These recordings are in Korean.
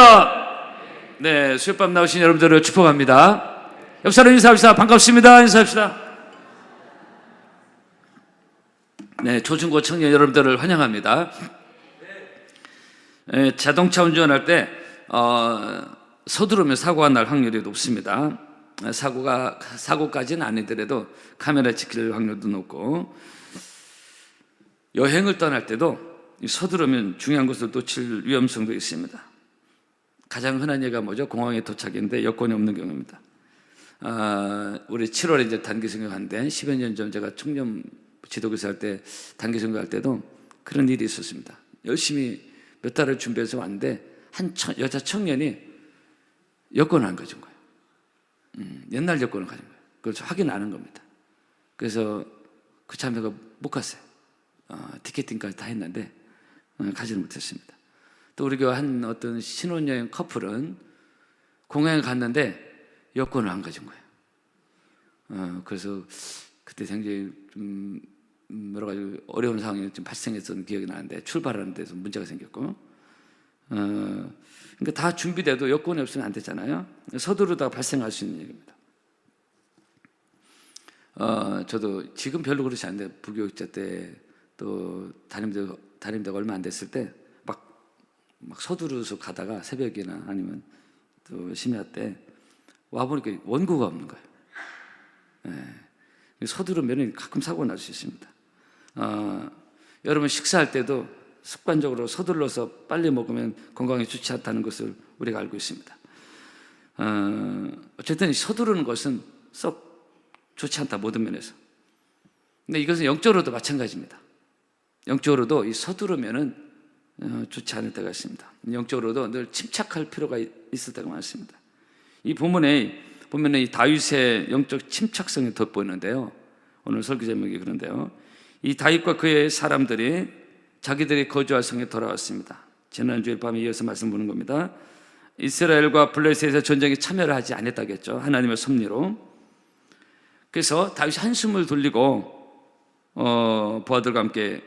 할렐루야! 네, 수요밤 나오신 여러분들을 축복합니다. 옆 사람 인사합시다. 반갑습니다. 인사합시다. 네, 초중고 청년 여러분들을 환영합니다. 에, 자동차 운전할 때 어, 서두르면 사고가 날 확률이 높습니다. 에, 사고가 사고까지는 아니더라도 카메라 찍힐 확률도 높고 여행을 떠날 때도 이 서두르면 중요한 것을 놓칠 위험성도 있습니다. 가장 흔한 예가 뭐죠? 공항에 도착했는데 여권이 없는 경우입니다. 아, 우리 7월에 이제 단기 선교한데 10여 년 전 제가 청년 지도교사 할 때 단기 선교할 때도 그런 일이 있었습니다. 열심히 몇 달을 준비해서 왔는데 한 청- 여자 청년이 여권을 안 가진 거예요. 음, 옛날 여권을 가진 거예요. 그걸 확인 안한 겁니다. 그래서 그 참여가 못 갔어요. 어, 티켓팅까지 다 했는데 어, 가지를 못했습니다. 또 우리 교회 한 어떤 신혼여행 커플은 공항에 갔는데 여권을 안 가진 거예요. 어, 그래서 그때 굉장히 좀 음, 여러 가지 어려운 상황이 좀 발생했던 기억이 나는데 출발하는 데서 문제가 생겼고, 어, 그러니까 다 준비돼도 여권이 없으면 안 되잖아요. 서두르다가 발생할 수 있는 얘기입니다. 어, 저도 지금 별로 그렇지 않는데 부교육자 때 또 담임되고 담임되고 얼마 안 됐을 때막 막 서두르서 가다가 새벽이나 아니면 또 심야 때 와 보니까 원고가 없는 거예요. 예. 서두르면 가끔 사고 날 수 있습니다. 어, 여러분 식사할 때도 습관적으로 서둘러서 빨리 먹으면 건강에 좋지 않다는 것을 우리가 알고 있습니다. 어, 어쨌든 서두르는 것은 썩 좋지 않다 모든 면에서. 근데 이것은 영적으로도 마찬가지입니다. 영적으로도 이 서두르면은 어, 좋지 않을 때가 있습니다. 영적으로도 늘 침착할 필요가 있- 있을 때가 많습니다. 이 본문에 보면은 이 다윗의 영적 침착성이 돋보이는데요. 오늘 설교 제목이 그런데요. 이 다윗과 그의 사람들이 자기들이 거주할 성에 돌아왔습니다. 지난주일 밤에 이어서 말씀 보는 겁니다. 이스라엘과 블레셋의 전쟁에 참여를 하지 않았다겠죠. 하나님의 섭리로. 그래서 다윗이 한숨을 돌리고 어, 부하들과 함께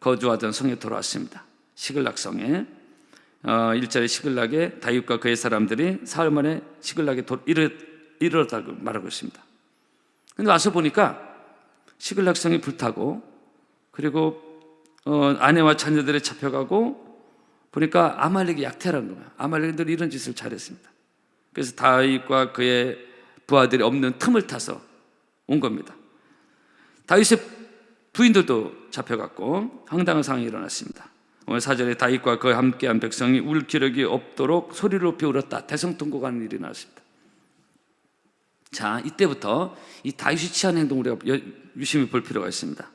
거주하던 성에 돌아왔습니다. 시글락 성에 어, 일절에 시글락에 다윗과 그의 사람들이 사흘 만에 시글락에 도, 이르, 이르렀다고 말하고 있습니다. 근데 와서 보니까 시글락 성이 불타고 그리고 어, 아내와 자녀들이 잡혀가고 보니까 아말렉이 약탈한 거예요. 아말렉들이 이런 짓을 잘했습니다. 그래서 다윗과 그의 부하들이 없는 틈을 타서 온 겁니다. 다윗의 부인들도 잡혀갔고 황당한 상황이 일어났습니다. 오늘 사절에 다윗과 그와 함께한 백성이 울 기력이 없도록 소리를 높이 울었다. 대성통곡하는 일이 나왔습니다. 자, 이때부터 이 다윗이 취한 행동 우리가 여- 유심히 볼 필요가 있습니다.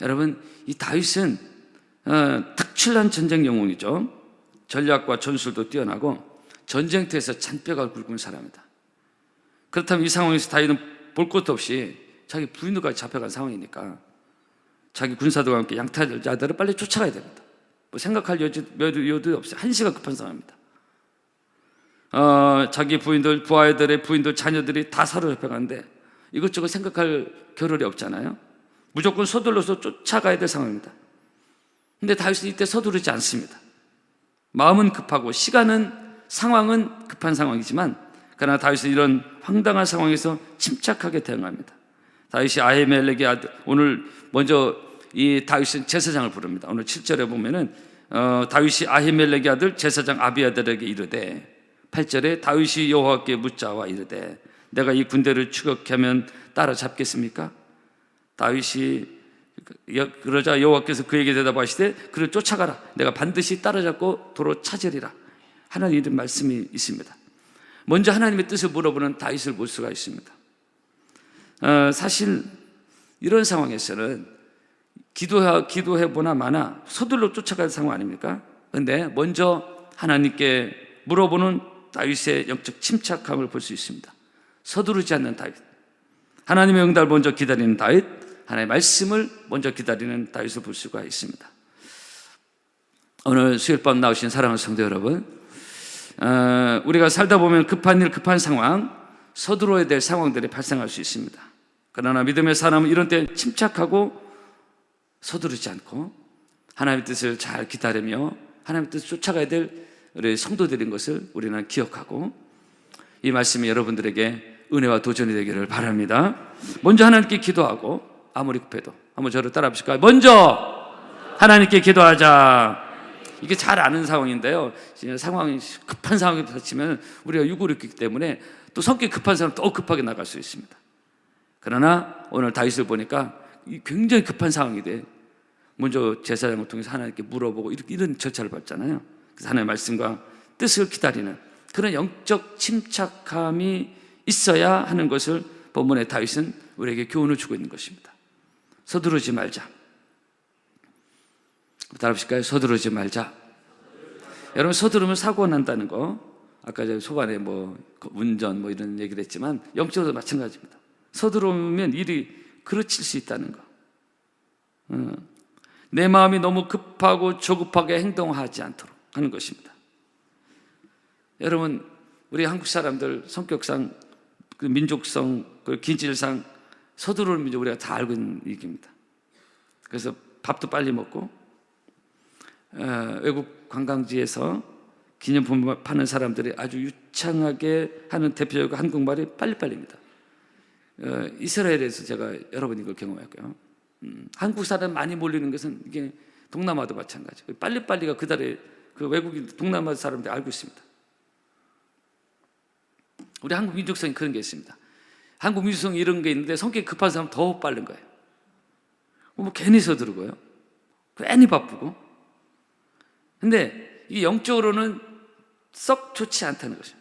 여러분, 이 다윗은 어, 특출난 전쟁 영웅이죠. 전략과 전술도 뛰어나고 전쟁터에서 잔뼈가 굵은 사람이다. 그렇다면 이 상황에서 다윗은 볼 것도 없이 자기 부인들까지 잡혀간 상황이니까 자기 군사들과 함께 양탈자들을 빨리 쫓아가야 됩니다. 뭐 생각할 여지, 여도 없어요. 한시가 급한 상황입니다. 어, 자기 부인들, 부하들의 부인들, 자녀들이 다 사로잡혀가는데 이것저것 생각할 겨를이 없잖아요. 무조건 서둘러서 쫓아가야 될 상황입니다. 근데 다윗은 이때 서두르지 않습니다. 마음은 급하고 시간은 상황은 급한 상황이지만 그러나 다윗은 이런 황당한 상황에서 침착하게 대응합니다. 다윗이 아히멜렉의 아들 오늘 먼저 이 다윗은 제사장을 부릅니다. 오늘 7절에 보면은 어, 다윗이 아히멜렉의 아들 제사장 아비아들에게 이르되 8절에 다윗이 여호와께 묻자와 이르되 내가 이 군대를 추격하면 따라잡겠습니까? 다윗이 여- 그러자 여호와께서 그에게 대답하시되 그를 쫓아가라 내가 반드시 따라잡고 도로 찾으리라 하나님의 말씀이 있습니다. 먼저 하나님의 뜻을 물어보는 다윗을 볼 수가 있습니다. 어, 사실 이런 상황에서는 기도해, 기도해 보나 마나 서둘러 쫓아갈 상황 아닙니까? 근데 먼저 하나님께 물어보는 다윗의 영적 침착함을 볼 수 있습니다. 서두르지 않는 다윗. 하나님의 응답을 먼저 기다리는 다윗, 하나님의 말씀을 먼저 기다리는 다윗을 볼 수가 있습니다. 오늘 수요일 밤 나오신 사랑하는 성도 여러분, 어, 우리가 살다 보면 급한 일, 급한 상황, 서두러야 될 상황들이 발생할 수 있습니다. 그러나 믿음의 사람은 이런 때 침착하고 서두르지 않고 하나님의 뜻을 잘 기다리며 하나님의 뜻을 쫓아가야 될 우리 성도들인 것을 우리는 기억하고 이 말씀이 여러분들에게 은혜와 도전이 되기를 바랍니다. 먼저 하나님께 기도하고 아무리 급해도 한번 저를 따라 하실까요? 먼저 하나님께 기도하자. 이게 잘 아는 상황인데요. 상황이 급한 상황이 닥치면 우리가 육을 입기 때문에 또 성격 급한 사람 더 급하게 나갈 수 있습니다. 그러나 오늘 다윗을 보니까 이 굉장히 급한 상황이 돼. 먼저 제사장을 통해서 하나님께 물어보고 이렇게 이런 절차를 밟잖아요. 그래서 하나님의 말씀과 뜻을 기다리는 그런 영적 침착함이 있어야 하는 것을 본문의 다윗은 우리에게 교훈을 주고 있는 것입니다. 서두르지 말자. 따라하실까요? 서두르지 말자. 여러분 서두르면 사고가 난다는 거. 아까 저 초반에 뭐 운전 뭐 이런 얘기를 했지만 영적으로도 마찬가지입니다. 서두르면 일이 그르칠 수 있다는 거. 어. 내 마음이 너무 급하고 조급하게 행동하지 않도록 하는 것입니다. 여러분, 우리 한국 사람들 성격상, 그 민족성, 그 기질상 서두르는 민족 우리가 다 알고 있는 얘기입니다. 그래서 밥도 빨리 먹고 어, 외국 관광지에서 기념품 파는 사람들이 아주 유창하게 하는 대표적 한국말이 빨리빨리입니다. 어, 이스라엘에서 제가 여러 번 이걸 경험했고요. 음, 한국 사람 많이 몰리는 것은 이게 동남아도 마찬가지. 빨리빨리가 그달에 그 외국인 동남아 사람들이 알고 있습니다. 우리 한국 민족성이 그런 게 있습니다. 한국 민족성 이런 게 있는데 성격이 급한 사람 더 빠른 거예요. 뭐 괜히 서두르고요. 괜히 바쁘고. 근데 이 영적으로는 썩 좋지 않다는. 어.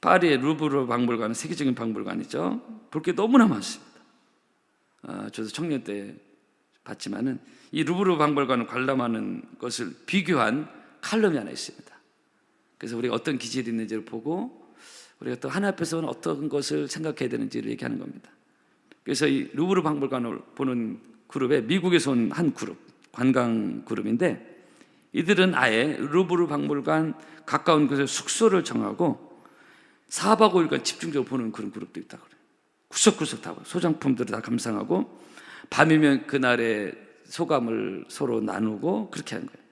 파리의 루브르 박물관은 세계적인 박물관이죠. 볼 게 너무나 많습니다. 아, 저도 청년 때 봤지만은 이 루브르 박물관을 관람하는 것을 비교한 칼럼이 하나 있습니다. 그래서 우리가 어떤 기질이 있는지를 보고 우리가 또 하나 앞에서는 어떤 것을 생각해야 되는지를 얘기하는 겁니다. 그래서 이 루브르 박물관을 보는 그룹에 미국에서 온 한 그룹, 관광 그룹인데 이들은 아예 루브르 박물관 가까운 곳에 숙소를 정하고 4박 5일간 집중적으로 보는 그런 그룹도 있다고 그래요. 구석구석 다 소장품들을 다 감상하고 밤이면 그날의 소감을 서로 나누고 그렇게 하는 거예요.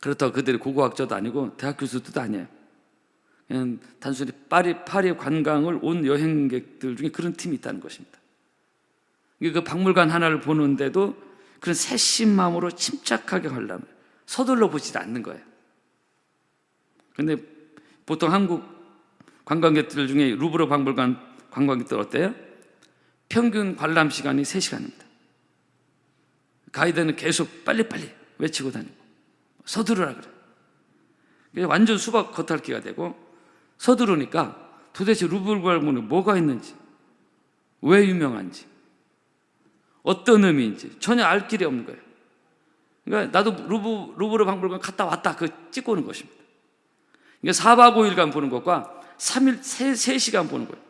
그렇다고 그들이 고고학자도 아니고 대학 교수도 아니에요. 그냥 단순히 파리, 파리 관광을 온 여행객들 중에 그런 팀이 있다는 것입니다. 그 박물관 하나를 보는데도 그런 세심 마음으로 침착하게 하려면 서둘러 보지 않는 거예요. 그런데 보통 한국 관광객들 중에 루브르 박물관 관광객들 어때요? 평균 관람 시간이 3시간입니다. 가이드는 계속 빨리빨리 외치고 다니고 서두르라 그래. 완전 수박 겉핥기가 되고 서두르니까 도대체 루브르 박물관에 뭐가 있는지 왜 유명한지 어떤 의미인지 전혀 알 길이 없는 거예요. 그러니까 나도 루브, 루브르 박물관 갔다 왔다 그 찍고 오는 것입니다. 그러니까 4박 5일간 보는 것과 3일, 3, 3시간 보는 거예요.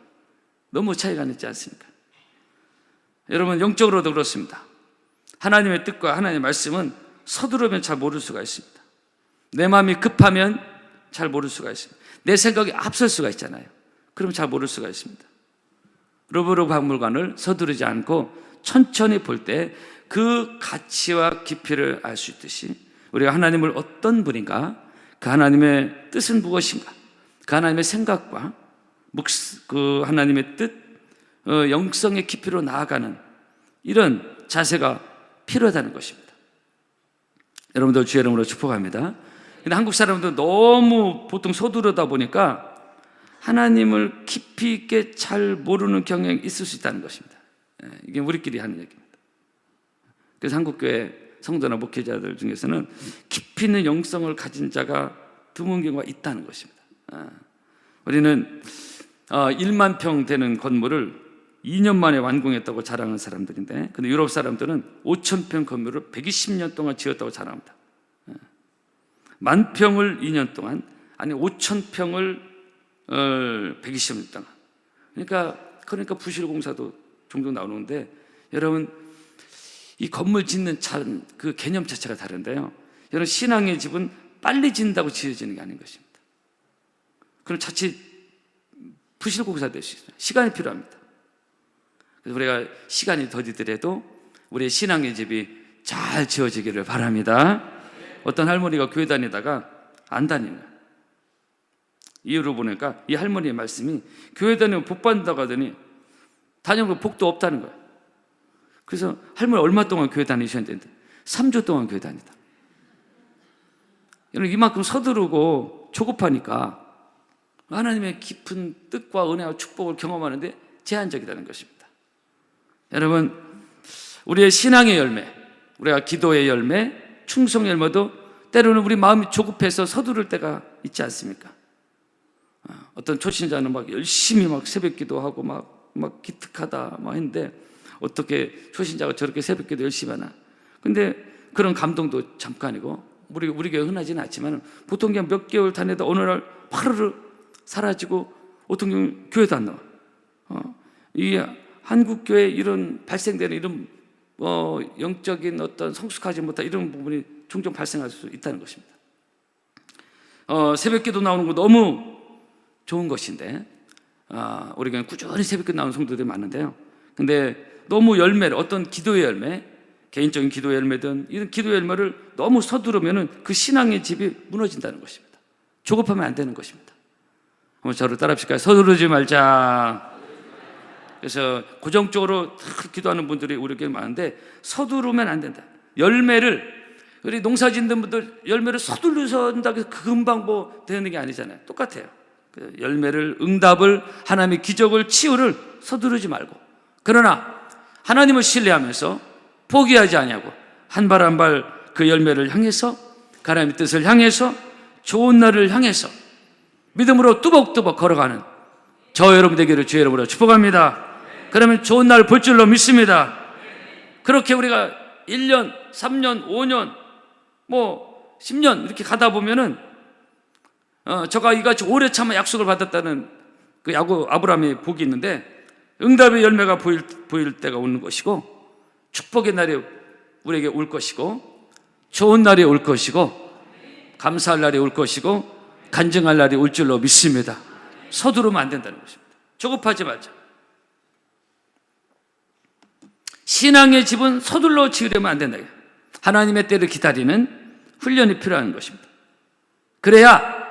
너무 차이가 있지 않습니까? 여러분, 영적으로도 그렇습니다. 하나님의 뜻과 하나님의 말씀은 서두르면 잘 모를 수가 있습니다. 내 마음이 급하면 잘 모를 수가 있습니다. 내 생각이 앞설 수가 있잖아요. 그러면 잘 모를 수가 있습니다. 루브르 박물관을 서두르지 않고 천천히 볼 때 그 가치와 깊이를 알 수 있듯이 우리가 하나님을 어떤 분인가, 그 하나님의 뜻은 무엇인가, 그 하나님의 생각과 그 하나님의 뜻, 어, 영성의 깊이로 나아가는 이런 자세가 필요하다는 것입니다. 여러분들 주의 이름으로 축복합니다. 근데 한국 사람들 너무 보통 서두르다 보니까 하나님을 깊이 있게 잘 모르는 경향이 있을 수 있다는 것입니다. 예, 이게 우리끼리 하는 얘기입니다. 그래서 한국교회 성도나 목회자들 중에서는 깊이 있는 영성을 가진 자가 드문 경우가 있다는 것입니다. 아, 우리는 1만 어, 평 되는 건물을 2년 만에 완공했다고 자랑하는 사람들인데, 근데 유럽 사람들은 5천 평 건물을 120년 동안 지었다고 자랑합니다. 아, 만 평을 2년 동안, 아니 5천 평을 120년 어, 동안. 그러니까 그러니까 부실 공사도 종종 나오는데 여러분 이 건물 짓는 참, 그 개념 자체가 다른데요. 여러분 신앙의 집은 빨리 짓는다고 지어지는 게 아닌 것입니다. 그럼 자칫 부실공사 될 수 있어요. 시간이 필요합니다. 그래서 우리가 시간이 더디더라도 우리의 신앙의 집이 잘 지어지기를 바랍니다. 어떤 할머니가 교회 다니다가 안 다니는. 이유를 보니까 이 할머니의 말씀이 교회 다니면 복 받는다고 하더니 다녀보면 복도 없다는 거예요. 그래서 할머니 얼마 동안 교회 다니셨는데 3주 동안 교회 다니다. 여러분 이만큼 서두르고 조급하니까 하나님의 깊은 뜻과 은혜와 축복을 경험하는데 제한적이라는 것입니다. 여러분 우리의 신앙의 열매, 우리가 기도의 열매, 충성 열매도 때로는 우리 마음이 조급해서 서두를 때가 있지 않습니까? 어, 어떤 초신자는 막 열심히 막 새벽 기도하고 막, 막 기특하다 막 했는데 어떻게 초신자가 저렇게 새벽 기도 열심히 하나. 근데 그런 감동도 잠깐이고 우리, 우리 교회 흔하지는 않지만 보통 그냥 몇 개월 다니다 어느 날 파르르 사라지고 어떤 경우 교회도 안 나와. 어, 이 한국 교회 이런 발생되는 이런 어, 영적인 어떤 성숙하지 못한 이런 부분이 종종 발생할 수 있다는 것입니다. 어, 새벽기도 나오는 거 너무 좋은 것인데 아, 우리가 꾸준히 새벽기도 나오는 성도들이 많은데요. 근데 너무 열매를 어떤 기도의 열매, 개인적인 기도의 열매든 이런 기도의 열매를 너무 서두르면은 그 신앙의 집이 무너진다는 것입니다. 조급하면 안 되는 것입니다. 한번 저를 따라합시까? 서두르지 말자. 그래서 고정적으로 다 기도하는 분들이 우리 교회 많은데 서두르면 안 된다. 열매를 우리 농사 짓는 분들 열매를 서둘러서 한다고 해서 금방 뭐 되는 게 아니잖아요. 똑같아요. 그 열매를 응답을 하나님의 기적을 치유를 서두르지 말고 그러나 하나님을 신뢰하면서 포기하지 아니하고 한 발 한 발 그 열매를 향해서 그 하나님의 뜻을 향해서 좋은 날을 향해서 믿음으로 뚜벅뚜벅 걸어가는 저 여러분 되기를 주의 이름으로 축복합니다. 그러면 좋은 날 볼 줄로 믿습니다. 그렇게 우리가 1년, 3년, 5년, 뭐 10년 이렇게 가다 보면은 어, 저가 이같이 오래 참아 약속을 받았다는 그 야구 아브라함의 복이 있는데 응답의 열매가 보일, 보일 때가 오는 것이고 축복의 날이 우리에게 올 것이고 좋은 날이 올 것이고 감사할 날이 올 것이고 간증할 날이 올 줄로 믿습니다. 서두르면 안 된다는 것입니다. 조급하지 말자. 신앙의 집은 서둘러 지으려면 안 된다. 하나님의 때를 기다리는 훈련이 필요한 것입니다. 그래야,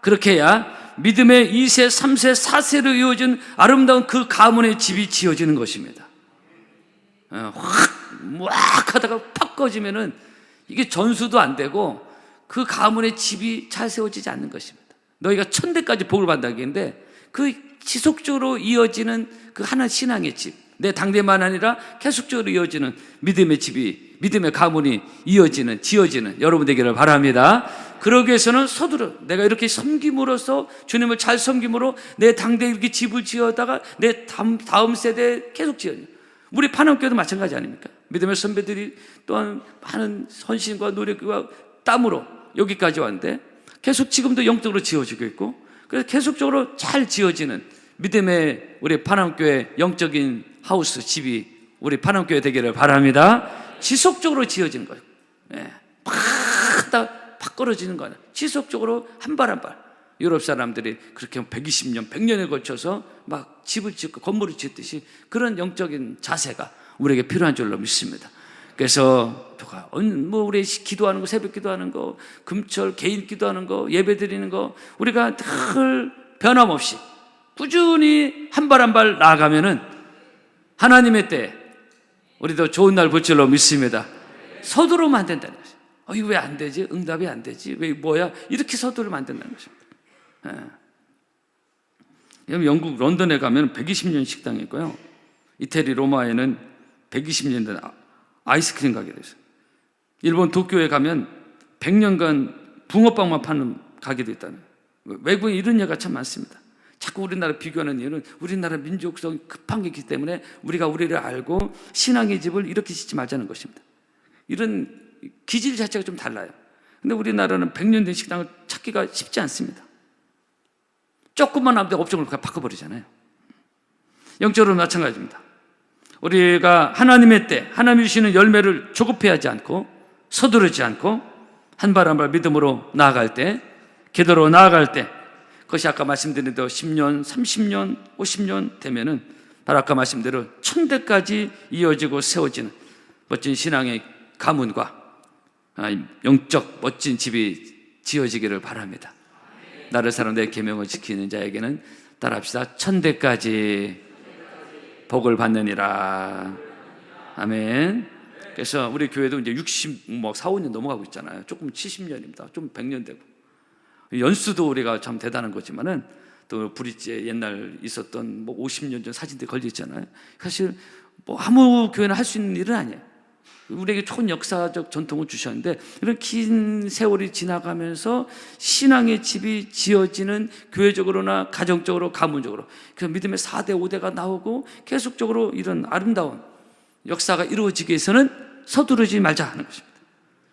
그렇게 해야 믿음의 2세, 3세, 4세로 이어진 아름다운 그 가문의 집이 지어지는 것입니다. 어, 확, 막 하다가 팍 꺼지면은 이게 전수도 안 되고 그 가문의 집이 잘 세워지지 않는 것입니다. 너희가 천대까지 복을 받다기인데 그 지속적으로 이어지는 그 하나 신앙의 집, 내 당대만 아니라 계속적으로 이어지는 믿음의 집이 믿음의 가문이 이어지는 지어지는 여러분 되기를 바랍니다. 그러기 위해서는 서두르 내가 이렇게 섬김으로써 주님을 잘 섬김으로 내 당대 이렇게 집을 지어다가 내 다음, 다음 세대에 계속 지어. 우리 파남교도 마찬가지 아닙니까? 믿음의 선배들이 또한 많은 헌신과 노력과 땀으로 여기까지 왔는데 계속 지금도 영적으로 지어지고 있고 그래서 계속적으로 잘 지어지는 믿음의 우리 파남교회 영적인 하우스 집이 우리 파남교회 되기를 바랍니다. 지속적으로 지어지는 거예요. 예. 팍, 팍 떨어지는 거는 지속적으로 한 발 한 발. 유럽 사람들이 그렇게 120년, 100년에 걸쳐서 막 집을 짓고 건물을 짓듯이 그런 영적인 자세가 우리에게 필요한 줄로 믿습니다. 그래서 누가 뭐 우리 기도하는 거 새벽 기도하는 거 금철 개인 기도하는 거 예배 드리는 거 우리가 늘 변함없이 꾸준히 한 발 한 발 나아가면은 하나님의 때 우리도 좋은 날 볼 줄로 믿습니다. 서두르면 안 것이. 어, 이거 왜 안 되지? 응답이 안 되지? 왜 뭐야? 이렇게 서두르면 안 된다는 것입니다. 예. 영국 런던에 가면 120년 식당이 있고요. 이태리 로마에는 120년 된 아이스크림 가게도 있어요. 일본 도쿄에 가면 100년간 붕어빵만 파는 가게도 있다는. 외국인 이런 예가 참 많습니다. 자꾸 우리나라 비교하는 이유는 우리나라 민족성이 급한 게 있기 때문에 우리가 우리를 알고 신앙의 집을 이렇게 짓지 말자는 것입니다. 이런 기질 자체가 좀 달라요. 근데 우리나라는 100년 된 식당을 찾기가 쉽지 않습니다. 조금만 하면 업종을 바꿔버리잖아요. 영적으로 마찬가지입니다. 우리가 하나님의 때, 하나님이 주시는 열매를 조급해하지 않고 서두르지 않고 한 발 한 발 믿음으로 나아갈 때, 기도로 나아갈 때, 그것이 아까 말씀드린 대로 10년, 30년, 50년 되면은 바로 아까 말씀대로 천대까지 이어지고 세워지는 멋진 신앙의 가문과 아, 영적 멋진 집이 지어지기를 바랍니다. 나를 사랑 내 계명을 지키는 자에게는 따라합시다. 천대까지 복을 받느니라. 아멘. 그래서 우리 교회도 이제 60, 뭐 4, 5년 넘어가고 있잖아요. 조금 70년입니다. 좀 100년 되고. 연수도 우리가 참 대단한 거지만은 또 브릿지에 옛날 있었던 뭐 50년 전 사진들이 걸려 있잖아요. 사실 뭐 아무 교회나 할 수 있는 일은 아니에요. 우리에게 좋은 역사적 전통을 주셨는데 이런 긴 세월이 지나가면서 신앙의 집이 지어지는 교회적으로나 가정적으로 가문적으로 그 믿음의 4대 5대가 나오고 계속적으로 이런 아름다운 역사가 이루어지기 위해서는 서두르지 말자 하는 것입니다.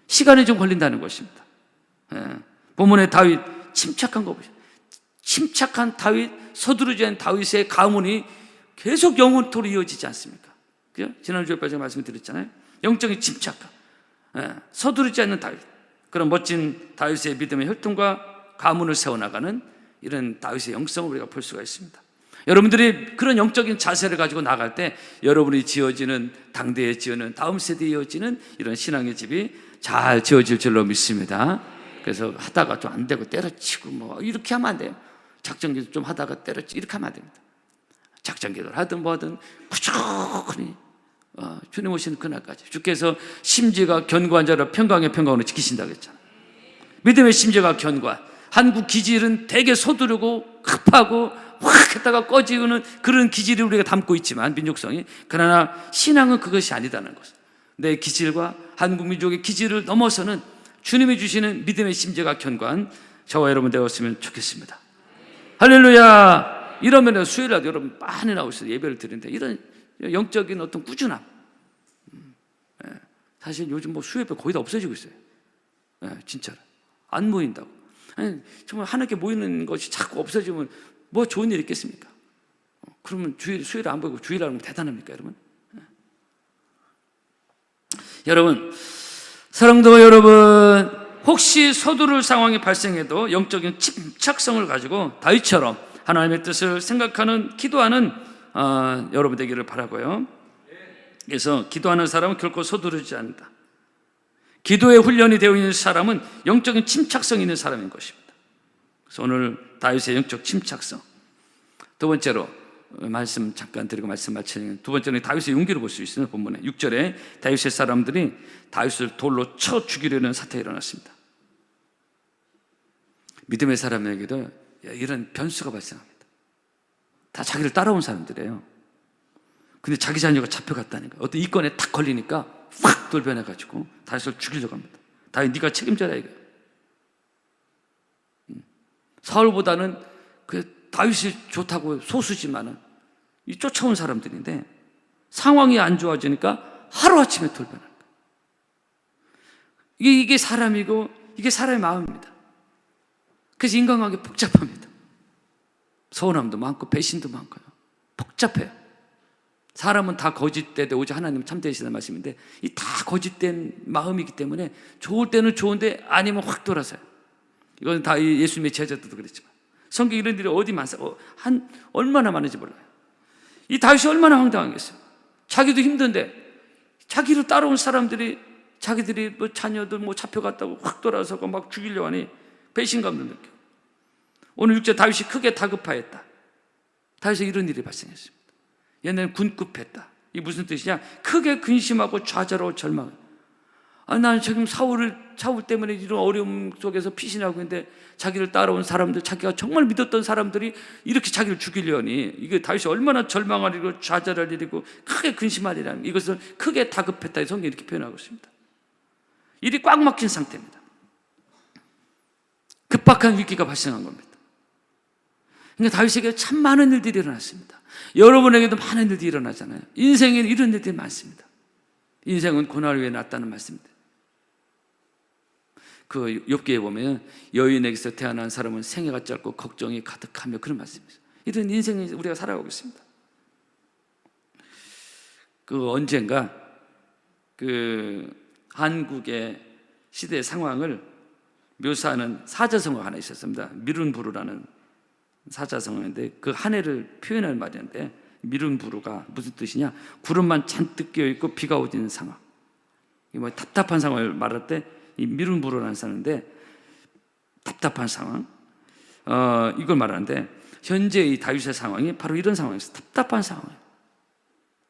시간이 좀 걸린다는 것입니다. 예. 본문의 다윗 침착한 거 보세요. 침착한 다윗, 서두르지 않은 다윗의 가문이 계속 영원토록 이어지지 않습니까? 그죠? 지난주에 제가 말씀드렸잖아요. 영적인 침착감, 예. 서두르지 않는 다윗. 그런 멋진 다윗의 믿음의 혈통과 가문을 세워나가는 이런 다윗의 영성을 우리가 볼 수가 있습니다. 여러분들이 그런 영적인 자세를 가지고 나갈 때 여러분이 지어지는 당대에 지어는 다음 세대에 이어지는 이런 신앙의 집이 잘 지어질 줄로 믿습니다. 그래서 하다가 좀 안 되고 때려치고 뭐 이렇게 하면 안 돼요. 작전기도 좀 하다가 때려치 이렇게 하면 안 됩니다. 작전기도를 하든 뭐든 꾸준히 어, 주님 오시는 그날까지 주께서 심지가 견고한 자를 평강의 평강으로 지키신다고 했잖아요. 믿음의 심지가 견고한 한국 기질은 되게 서두르고 급하고 확 했다가 꺼지는 그런 기질을 우리가 담고 있지만 민족성이 그러나 신앙은 그것이 아니다는 것. 내 기질과 한국 민족의 기질을 넘어서는 주님이 주시는 믿음의 심지가 견고한 저와 여러분 되었으면 좋겠습니다. 할렐루야! 이러면 수요일 날 여러분 많이 나오셔서 예배를 드리는데 이런 영적인 어떤 꾸준함. 음, 예. 사실 요즘 뭐 수요예배 거의 다 없어지고 있어요. 예, 진짜로. 안 모인다고. 아니, 정말 하나님께 모이는 것이 자꾸 없어지면 뭐 좋은 일 있겠습니까? 어, 그러면 주일, 수요일 안 보이고 주일 하면 대단합니까, 여러분? 예. 여러분, 사랑도 여러분, 혹시 서두를 상황이 발생해도 영적인 침착성을 가지고 다윗처럼 하나님의 뜻을 생각하는, 기도하는 어, 여러분 되기를 바라고요. 그래서 기도하는 사람은 결코 서두르지 않는다. 기도에 훈련이 되어 있는 사람은 영적인 침착성 있는 사람인 것입니다. 그래서 오늘 다윗의 영적 침착성. 두 번째로 말씀 잠깐 드리고 말씀 마치는 두 번째는 다윗의 용기를 볼 수 있어요. 본문에 6절에 다윗의 사람들이 다윗을 돌로 쳐 죽이려는 사태가 일어났습니다. 믿음의 사람에게도 이런 변수가 발생합니다. 다 자기를 따라온 사람들이에요. 근데 자기 자녀가 잡혀갔다니까. 어떤 이건에 탁 걸리니까 확 돌변해가지고 다윗을 죽이려고 합니다. 다윗 네가 책임져라 이거. 음. 사울보다는 그 다윗이 좋다고 소수지만은 이 쫓아온 사람들인데 상황이 안 좋아지니까 하루 아침에 돌변하는 거예요. 이게 사람이고 이게 사람의 마음입니다. 그래서 인간관계 복잡합니다. 서운함도 많고 배신도 많고요. 복잡해요. 사람은 다 거짓되되 오직 하나님 참되시는 말씀인데 이 다 거짓된 마음이기 때문에 좋을 때는 좋은데 아니면 확 돌아서요. 이건 다 예수님의 제자들도 그랬지만 성경 이런 일이 어디 많어 어, 한 얼마나 많은지 몰라요. 이 다윗이 얼마나 황당하겠어요. 자기도 힘든데 자기를 따라온 사람들이 자기들이 뭐 자녀들 뭐 잡혀갔다고 확 돌아서고 막 죽이려 하니 배신감도 느껴. 오늘 육제 다윗이 크게 다급하였다. 다윗에 이런 일이 발생했습니다. 얘는 군급했다. 이 무슨 뜻이냐? 크게 근심하고 좌절하고 절망. 아, 나는 지금 사울을 사울 때문에 이런 어려움 속에서 피신하고 있는데 자기를 따라온 사람들, 자기가 정말 믿었던 사람들이 이렇게 자기를 죽이려니 이게 다윗이 얼마나 절망할 일이고 좌절할 일이고 크게 근심할 일이라는 이것을 크게 다급했다. 성경이 이렇게 표현하고 있습니다. 일이 꽉 막힌 상태입니다. 급박한 위기가 발생한 겁니다. 그러니까 다윗에게 참 많은 일들이 일어났습니다. 여러분에게도 많은 일들이 일어나잖아요. 인생에는 이런 일들이 많습니다. 인생은 고난 위에 낫다는 말씀입니다. 그 욥기에 보면 여인에게서 태어난 사람은 생애가 짧고 걱정이 가득하며 그런 말씀이죠. 이런 인생을 우리가 살아가고 있습니다. 그 언젠가 그 한국의 시대 상황을 묘사하는 사자성어가 하나 있었습니다. 미룬부르라는 사자성어인데 그 한 해를 표현할 말인데 미룬 부르가 무슨 뜻이냐? 구름만 잔뜩 끼어 있고 비가 오지는 상황. 뭐 답답한 상황을 말할 때 이 미룬부로라는 사는데 답답한 상황. 어, 이걸 말하는데 현재 이 다윗의 상황이 바로 이런 상황이었어요. 답답한 상황이에요.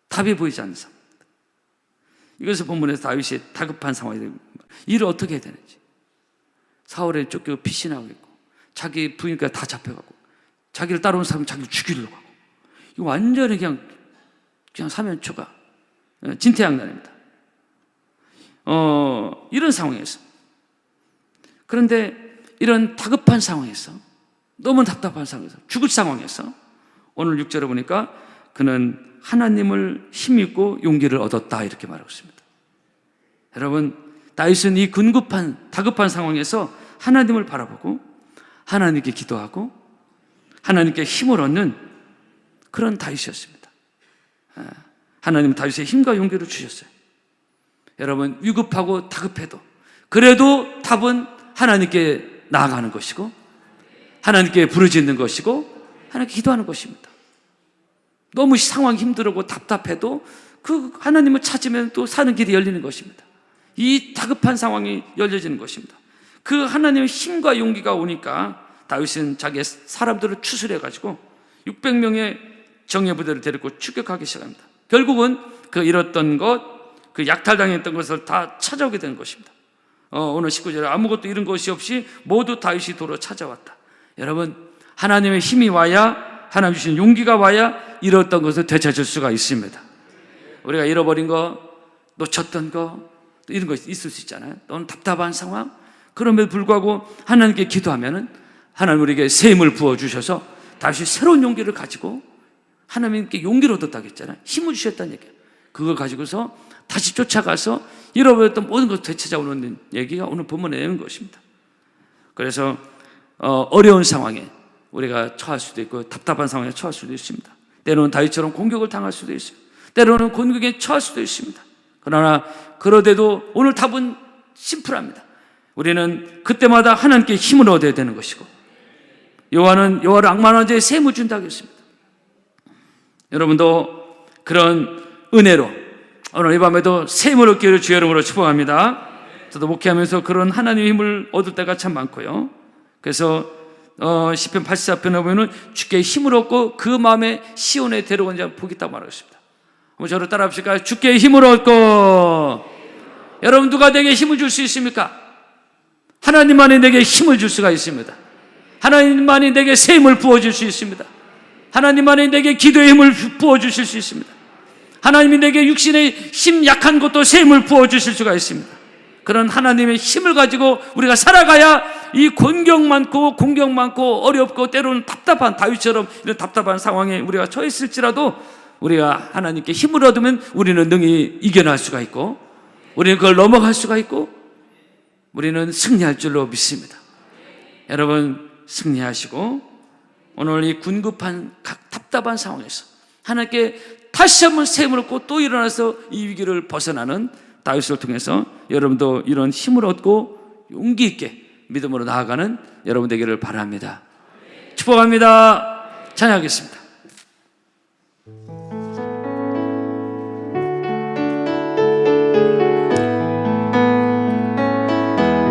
답이 보이지 않는 상황. 이것을 본문에서 다윗이 다급한 상황이. 일을 어떻게 해야 되는지. 사울에 쫓기고 피신하고 있고 자기 부인까지 다 잡혀가고 자기를 따라온 사람 자기를 죽이려고 하고 이거 완전히 그냥 그냥 사면초가 어, 진퇴양난입니다. 어, 이런 상황에서 그런데 이런 다급한 상황에서 너무 답답한 상황에서 죽을 상황에서 오늘 6절에 보니까 그는 하나님을 힘입고 용기를 얻었다 이렇게 말하고 있습니다. 여러분 다윗은 이 근급한 다급한 상황에서 하나님을 바라보고 하나님께 기도하고 하나님께 힘을 얻는 그런 다윗이었습니다. 아, 하나님 다윗의 힘과 용기를 주셨어요. 여러분 위급하고 다급해도 그래도 답은 하나님께 나아가는 것이고 하나님께 부르짖는 것이고 하나님께 기도하는 것입니다. 너무 상황이 힘들고 답답해도 그 하나님을 찾으면 또 사는 길이 열리는 것입니다. 이 다급한 상황이 열려지는 것입니다. 그 하나님의 힘과 용기가 오니까 다윗은 자기의 사람들을 추스려 가지고 600명의 정예 부대를 데리고 추격하기 시작합니다. 결국은 그 잃었던 것, 그 약탈당했던 것을 다 찾아오게 되는 것입니다. 어, 오늘 19절에 아무것도 잃은 것이 없이 모두 다윗이 도로 찾아왔다. 여러분, 하나님의 힘이 와야 하나님 주신 용기가 와야 잃었던 것을 되찾을 수가 있습니다. 우리가 잃어버린 거, 놓쳤던 거, 이런 거 있을 수 있잖아요. 또는 답답한 상황. 그럼에도 불구하고 하나님께 기도하면은 하나님 우리에게 새 힘을 부어 주셔서 다시 새로운 용기를 가지고 하나님께 용기를 얻었다고 했잖아요. 힘을 주셨다는 얘기예요. 그걸 가지고서 다시 쫓아가서 잃어버렸던 모든 것을 되찾아오는 얘기가 오늘 본문에 내는 것입니다. 그래서 어, 어려운 상황에 우리가 처할 수도 있고 답답한 상황에 처할 수도 있습니다. 때로는 다윗처럼 공격을 당할 수도 있어요. 때로는 공격에 처할 수도 있습니다. 그러나 그러대도 오늘 답은 심플합니다. 우리는 그때마다 하나님께 힘을 얻어야 되는 것이고 여호와는 여호와를 악만한 자의 셈을 준다고 했습니다. 여러분도 그런 은혜로 오늘 이 밤에도 셈을 얻기를 주의 이름으로 축복합니다. 저도 목회하면서 그런 하나님의 힘을 얻을 때가 참 많고요. 그래서 어, 10편 84편에 보면은 주께 힘을 얻고 그 마음에 시온에 데려온 자 있다고 말하고 있습니다. 한번 저를 따라 합시다. 주께 힘을 얻고 여러분 누가 내게 힘을 줄 수 있습니까? 하나님만이 내게 힘을 줄 수가 있습니다. 하나님만이 내게 새 힘을 부어줄 수 있습니다. 하나님만이 내게 기도의 힘을 부어주실 수 있습니다. 하나님이 내게 육신의 힘 약한 것도 새 힘을 부어주실 수가 있습니다. 그런 하나님의 힘을 가지고 우리가 살아가야 이 공격 많고 공격 많고 어렵고 때로는 답답한 다윗처럼 이런 답답한 상황에 우리가 처했을지라도 우리가 하나님께 힘을 얻으면 우리는 능히 이겨낼 수가 있고 우리는 그걸 넘어갈 수가 있고 우리는 승리할 줄로 믿습니다. 여러분 승리하시고 오늘 이 군급한 각 답답한 상황에서 하나님께 다시 한번 샘을 얻고 또 일어나서 이 위기를 벗어나는 다윗을 통해서 여러분도 이런 힘을 얻고 용기 있게 믿음으로 나아가는 여러분 되기를 바랍니다. 축복합니다. 찬양하겠습니다.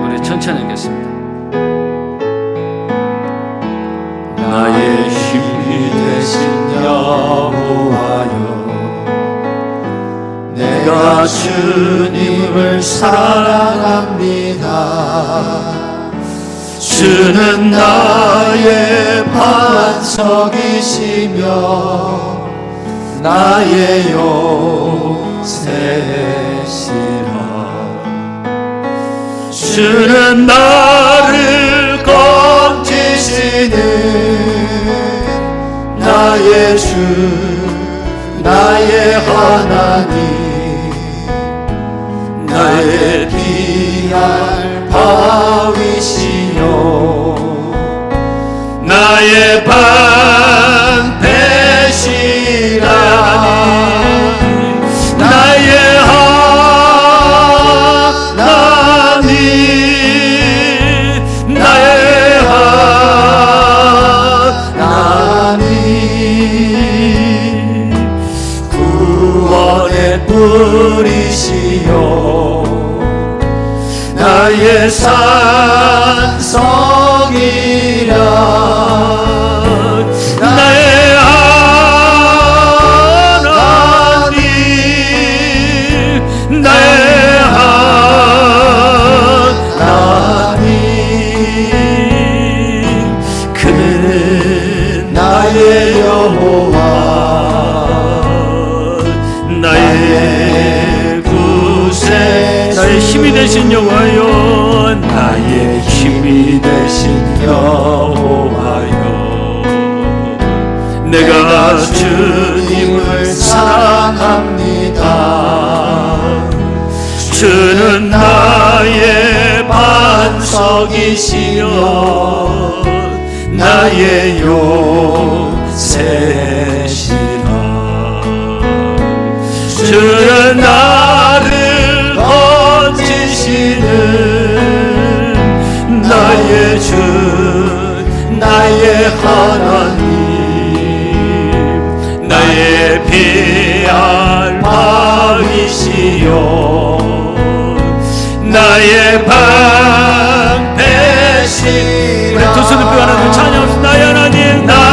우리 천천히 하겠습니다. 주님을 사랑합니다. 주는 나의 반석이시며 나의 요새시라. 주는 나를 건지시는 나의 주 나의 하나님 바위시요 나의 반 주님을 사랑합니다. 주는 나의 반석이시여. 나의 요새시라 주는 나를 건지시는 나의 주 나의 하나님 알박이시여 나의 방패시 우리 두 손을 펴 하나님 찬양합시다. 나의 하나님 나